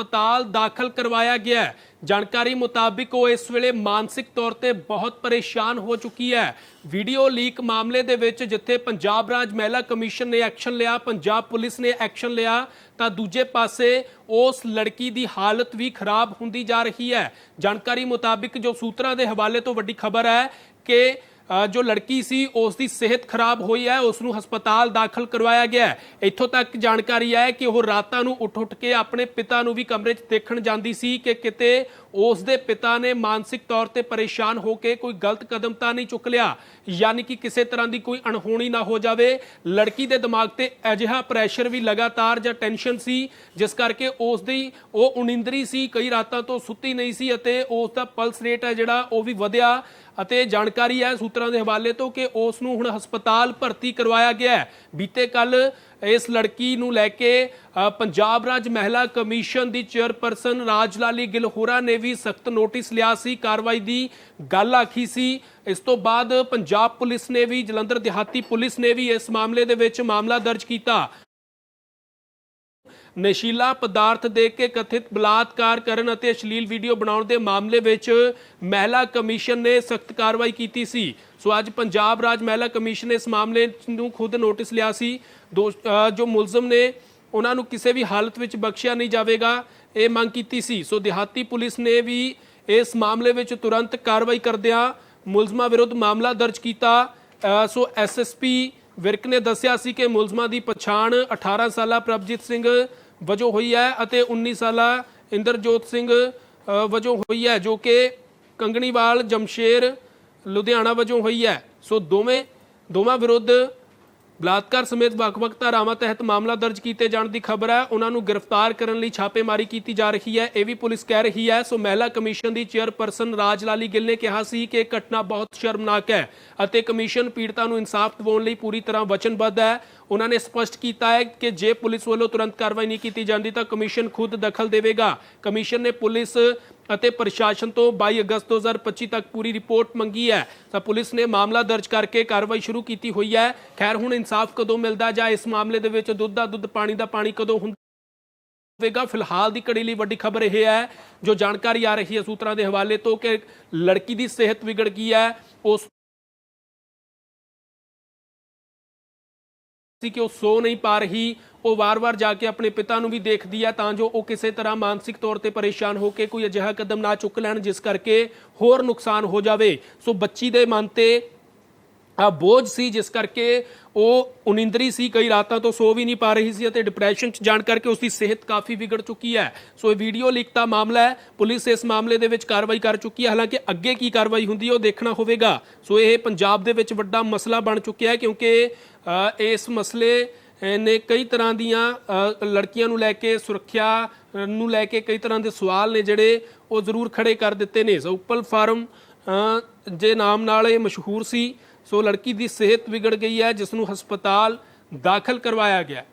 ਹਸਪਤਾਲ ਦਾਖਲ ਕਰਵਾਇਆ ਗਿਆ ਹੈ। ਜਾਣਕਾਰੀ ਮੁਤਾਬਿਕ ਉਹ ਇਸ ਵੇਲੇ ਮਾਨਸਿਕ ਤੌਰ ਤੇ ਬਹੁਤ ਪਰੇਸ਼ਾਨ ਹੋ ਚੁੱਕੀ ਹੈ। ਵੀਡੀਓ ਲੀਕ ਮਾਮਲੇ ਦੇ ਵਿੱਚ ਜਿੱਥੇ ਪੰਜਾਬ ਰਾਜ ਮਹਿਲਾ ਕਮਿਸ਼ਨ ਨੇ ਐਕਸ਼ਨ ਲਿਆ, ਪੰਜਾਬ ਪੁਲਿਸ ਨੇ ਐਕਸ਼ਨ ਲਿਆ, ਤਾਂ ਦੂਜੇ ਪਾਸੇ ਉਸ ਲੜਕੀ ਦੀ ਹਾਲਤ ਵੀ ਖਰਾਬ ਹੁੰਦੀ ਜਾ ਰਹੀ ਹੈ। ਜਾਣਕਾਰੀ ਮੁਤਾਬਿਕ ਜੋ ਸੂਤਰਾਂ ਦੇ ਹਵਾਲੇ ਤੋਂ ਵੱਡੀ ਖਬਰ ਹੈ ਕਿ ਜੋ ਲੜਕੀ ਸੀ ਉਸ ਦੀ ਸਿਹਤ ਖਰਾਬ ਹੋਈ ਹੈ ਉਸ ਨੂੰ ਹਸਪਤਾਲ ਦਾਖਲ ਕਰਵਾਇਆ ਗਿਆ ਹੈ। ਇੱਥੋਂ ਤੱਕ ਜਾਣਕਾਰੀ ਹੈ ਕਿ ਉਹ ਰਾਤਾਂ ਨੂੰ ਉੱਠ ਉੱਠ ਕੇ ਆਪਣੇ ਪਿਤਾ ਨੂੰ ਵੀ ਕਮਰੇ 'ਚ ਦੇਖਣ ਜਾਂਦੀ ਸੀ ਕਿ ਕਿਤੇ ਉਸ ਦੇ ਪਿਤਾ ਨੇ ਮਾਨਸਿਕ ਤੌਰ ਤੇ ਪਰੇਸ਼ਾਨ ਹੋ ਕੇ ਕੋਈ ਗਲਤ ਕਦਮ ਤਾਂ ਨਹੀਂ ਚੁੱਕ ਲਿਆ, ਯਾਨੀ ਕਿ ਕਿਸੇ ਤਰ੍ਹਾਂ ਦੀ ਕੋਈ ਅਣਹੋਣੀ ਨਾ ਹੋ ਜਾਵੇ। ਲੜਕੀ ਦੇ ਦਿਮਾਗ ਤੇ ਅਜਿਹਾ ਪ੍ਰੈਸ਼ਰ ਵੀ ਲਗਾਤਾਰ ਜਾਂ ਟੈਨਸ਼ਨ ਸੀ, ਜਿਸ ਕਰਕੇ ਉਸ ਦੀ ਉਹ ਉਨਿੰਦਰੀ ਸੀ, ਕਈ ਰਾਤਾਂ ਤੋਂ ਸੁੱਤੀ ਨਹੀਂ ਸੀ ਅਤੇ ਉਸ ਦਾ ਪਲਸ ਰੇਟ ਹੈ ਜਿਹੜਾ ਉਹ ਵੀ ਵਧਿਆ ਅਤੇ ਜਾਣਕਾਰੀ ਹੈ ਸੂਤਰਾਂ ਦੇ ਹਵਾਲੇ ਤੋਂ ਕਿ ਉਸ ਨੂੰ ਹੁਣ ਹਸਪਤਾਲ ਭਰਤੀ ਕਰਵਾਇਆ ਗਿਆ ਹੈ। ਬੀਤੇ ਕੱਲ ਇਸ ਲੜਕੀ ਨੂੰ ਲੈ ਕੇ ਪੰਜਾਬ ਰਾਜ ਮਹਿਲਾ ਕਮਿਸ਼ਨ ਦੀ ਚੇਅਰਪਰਸਨ ਰਾਜਲਾਲੀ ਗਿਲਹੋਰਾ ਨੇ ਵੀ ਸਖਤ ਨੋਟਿਸ ਲਿਆ ਸੀ, ਕਾਰਵਾਈ ਦੀ ਗੱਲ ਆਖੀ ਸੀ। ਇਸ ਤੋਂ ਬਾਅਦ ਪੰਜਾਬ ਪੁਲਿਸ ਨੇ ਵੀ, ਜਲੰਧਰ ਦਿਹਾਤੀ ਪੁਲਿਸ ਨੇ ਵੀ ਇਸ ਮਾਮਲੇ ਦੇ ਵਿੱਚ ਮਾਮਲਾ ਦਰਜ ਕੀਤਾ। ਨਸ਼ੀਲਾ ਪਦਾਰਥ ਦੇ ਕੇ ਕਥਿਤ ਬਲਾਤਕਾਰ ਕਰਨ ਅਤੇ ਅਸ਼ਲੀਲ ਵੀਡੀਓ ਬਣਾਉਣ ਦੇ ਮਾਮਲੇ ਵਿੱਚ ਮਹਿਲਾ ਕਮਿਸ਼ਨ ਨੇ ਸਖਤ ਕਾਰਵਾਈ ਕੀਤੀ ਸੀ। ਸੋ ਅੱਜ ਪੰਜਾਬ ਰਾਜ ਮਹਿਲਾ ਕਮਿਸ਼ਨ ਨੇ ਇਸ ਮਾਮਲੇ ਨੂੰ ਖੁਦ ਨੋਟਿਸ ਲਿਆ ਸੀ। ਦੋ- ਜੋ ਮੁਲਜ਼ਮ ਨੇ ਉਹਨਾਂ ਨੂੰ ਕਿਸੇ ਵੀ ਹਾਲਤ ਵਿੱਚ ਬਖਸ਼ਿਆ ਨਹੀਂ ਜਾਵੇਗਾ, ਇਹ ਮੰਗ ਕੀਤੀ ਸੀ। ਸੋ ਦਿਹਾਤੀ ਪੁਲਿਸ ਨੇ ਵੀ ਇਸ ਮਾਮਲੇ ਵਿੱਚ ਤੁਰੰਤ ਕਾਰਵਾਈ ਕਰਦਿਆਂ ਮੁਲਜ਼ਮਾਂ ਵਿਰੁੱਧ ਮਾਮਲਾ ਦਰਜ ਕੀਤਾ। ਅਹ ਸੋ ਐਸਐਸਪੀ ਵਿਰਕ ਨੇ ਦੱਸਿਆ ਸੀ ਕਿ ਮੁਲਜ਼ਮਾਂ ਦੀ ਪਛਾਣ 18 ਸਾਲਾ ਪ੍ਰਭਜੀਤ ਸਿੰਘ ਵਜੋਂ ਹੋਈ ਹੈ ਅਤੇ 19 ਸਾਲਾ ਇੰਦਰਜੋਤ ਸਿੰਘ ਵਜੋਂ ਹੋਈ ਹੈ, ਜੋ ਕਿ ਕੰਗਣੀਵਾਲ, ਜਮਸ਼ੇਰ, ਲੁਧਿਆਣਾ ਵਜੋਂ ਹੋਈ ਹੈ। ਸੋ ਦੋਵੇਂ, ਦੋਵਾਂ ਵਿਰੁੱਧ ਬਲਾਤਕਾਰ ਸਮੇਤ ਵੱਖ-ਵੱਖ ਧਾਰਾਵਾਂ ਤਹਿਤ ਮਾਮਲਾ ਦਰਜ ਕੀਤੇ ਜਾਣ ਦੀ ਖਬਰ ਹੈ। ਉਹਨਾਂ ਨੂੰ ਗ੍ਰਿਫਤਾਰ ਕਰਨ ਲਈ ਛਾਪੇਮਾਰੀ ਕੀਤੀ ਜਾ ਰਹੀ ਹੈ। ਇਹ ਵੀ ਪੁਲਿਸ ਕਹਿ ਰਹੀ ਹੈ। ਸੋ ਮਹਿਲਾ ਕਮਿਸ਼ਨ ਦੀ ਚੇਅਰਪਰਸਨ ਰਾਜਲਾਲੀ ਗਿੱਲ ਨੇ ਕਿਹਾ ਸੀ ਕਿ ਇਹ ਘਟਨਾ ਬਹੁਤ ਸ਼ਰਮਨਾਕ ਹੈ ਅਤੇ ਕਮਿਸ਼ਨ ਪੀੜਤਾਂ ਨੂੰ ਇਨਸਾਫ ਦਿਵਾਉਣ ਲਈ ਪੂਰੀ ਤਰ੍ਹਾਂ ਵਚਨਬੱਧ ਹੈ। ਉਹਨਾਂ ਨੇ ਸਪਸ਼ਟ ਕੀਤਾ ਹੈ ਕਿ ਜੇ ਪੁਲਿਸ ਵੱਲੋਂ ਤੁਰੰਤ ਕਾਰਵਾਈ ਨਹੀਂ ਕੀਤੀ ਜਾਂਦੀ ਤਾਂ ਕਮਿਸ਼ਨ ਖੁਦ ਦਖਲ ਦੇਵੇਗਾ। ਕਮਿਸ਼ਨ ਨੇ ਪੁਲਿਸ ਅਤੇ ਪ੍ਰਸ਼ਾਸਨ ਤੋਂ 22 ਅਗਸਤ 2025 ਤੱਕ ਪੂਰੀ ਰਿਪੋਰਟ ਮੰਗੀ ਹੈ। ਤਾਂ ਪੁਲਿਸ ਨੇ ਮਾਮਲਾ ਦਰਜ ਕਰਕੇ ਕਾਰਵਾਈ ਸ਼ੁਰੂ ਕੀਤੀ ਹੋਈ ਹੈ। ਖੈਰ, ਹੁਣ ਇਨਸਾਫ ਕਦੋਂ ਮਿਲਦਾ ਜਾਂ ਇਸ ਮਾਮਲੇ ਦੇ ਵਿੱਚ ਦੁੱਧ ਦਾ ਦੁੱਧ, ਪਾਣੀ ਦਾ ਪਾਣੀ ਕਦੋਂ ਹੁੰਦਾ ਹੋਵੇਗਾ, ਫਿਲਹਾਲ ਦੀ ਘੜੀ ਲਈ ਵੱਡੀ ਖਬਰ ਇਹ ਹੈ, ਜੋ ਜਾਣਕਾਰੀ ਆ ਰਹੀ ਹੈ ਸੂਤਰਾਂ ਦੇ ਹਵਾਲੇ ਤੋਂ ਕਿ ਲੜਕੀ ਦੀ ਸਿਹਤ ਵਿਗੜ ਗਈ ਹੈ। ਉਸ ਸੀ ਕਿ ਉਹ ਸੋ ਨਹੀਂ ਪਾ ਰਹੀ ਉਹ ਵਾਰ-ਵਾਰ ਜਾ ਕੇ ਆਪਣੇ ਪਿਤਾ ਨੂੰ ਵੀ ਦੇਖਦੀ ਹੈ ਤਾਂ ਜੋ ਉਹ ਕਿਸੇ ਤਰ੍ਹਾਂ ਮਾਨਸਿਕ ਤੌਰ ਤੇ ਪਰੇਸ਼ਾਨ ਹੋ ਕੇ ਕੋਈ ਅਜਿਹਾ ਕਦਮ ਨਾ ਚੁੱਕ ਲੈਣ, ਜਿਸ ਕਰਕੇ ਹੋਰ ਨੁਕਸਾਨ ਹੋ ਜਾਵੇ। ਸੋ ਬੱਚੀ ਦੇ ਮਨ ਤੇ ਆ ਬੋਝ ਸੀ, ਜਿਸ ਕਰਕੇ ਉਹ ਉਨਿੰਦਰੀ ਸੀ। ਕਈ ਰਾਤਾਂ ਤੋਂ ਸੋ ਵੀ ਨਹੀਂ ਪਾ ਰਹੀ ਸੀ ਅਤੇ ਡਿਪਰੈਸ਼ਨ ਚ ਜਾਣ ਕਰਕੇ ਉਸ ਦੀ ਸਿਹਤ ਕਾਫੀ ਵਿਗੜ ਚੁੱਕੀ ਹੈ। ਸੋ ਇਹ ਵੀਡੀਓ ਲੀਕ ਦਾ ਮਾਮਲਾ ਹੈ। ਪੁਲਿਸ ਇਸ ਮਾਮਲੇ ਦੇ ਵਿੱਚ ਕਾਰਵਾਈ ਕਰ ਚੁੱਕੀ ਹੈ। ਹਾਲਾਂਕਿ ਅੱਗੇ ਕੀ ਕਾਰਵਾਈ ਹੁੰਦੀ ਹੈ ਉਹ ਦੇਖਣਾ ਹੋਵੇਗਾ। ਸੋ ਇਹ ਪੰਜਾਬ ਦੇ ਵਿੱਚ ਵੱਡਾ ਮਸਲਾ ਬਣ ਚੁੱਕਿਆ ਹੈ ਕਿਉਂਕਿ ਇਸ ਮਸਲੇ ਨੇ ਕਈ ਤਰ੍ਹਾਂ ਦੀਆਂ ਲੜਕੀਆਂ ਨੂੰ ਲੈ ਕੇ, ਸੁਰੱਖਿਆ ਨੂੰ ਲੈ ਕੇ ਕਈ ਤਰ੍ਹਾਂ ਦੇ ਸਵਾਲ ਨੇ ਜਿਹੜੇ ਉਹ ਜ਼ਰੂਰ ਖੜੇ ਕਰ ਦਿੱਤੇ ਨੇ। ਸੋ ਉੱਪਲ ਫਾਰਮ ਜੇ ਨਾਮ ਨਾਲ ਇਹ ਮਸ਼ਹੂਰ ਸੀ। ਸੋ ਲੜਕੀ ਦੀ ਸਿਹਤ ਵਿਗੜ ਗਈ ਹੈ, ਜਿਸ ਨੂੰ ਹਸਪਤਾਲ ਦਾਖਲ ਕਰਵਾਇਆ ਗਿਆ।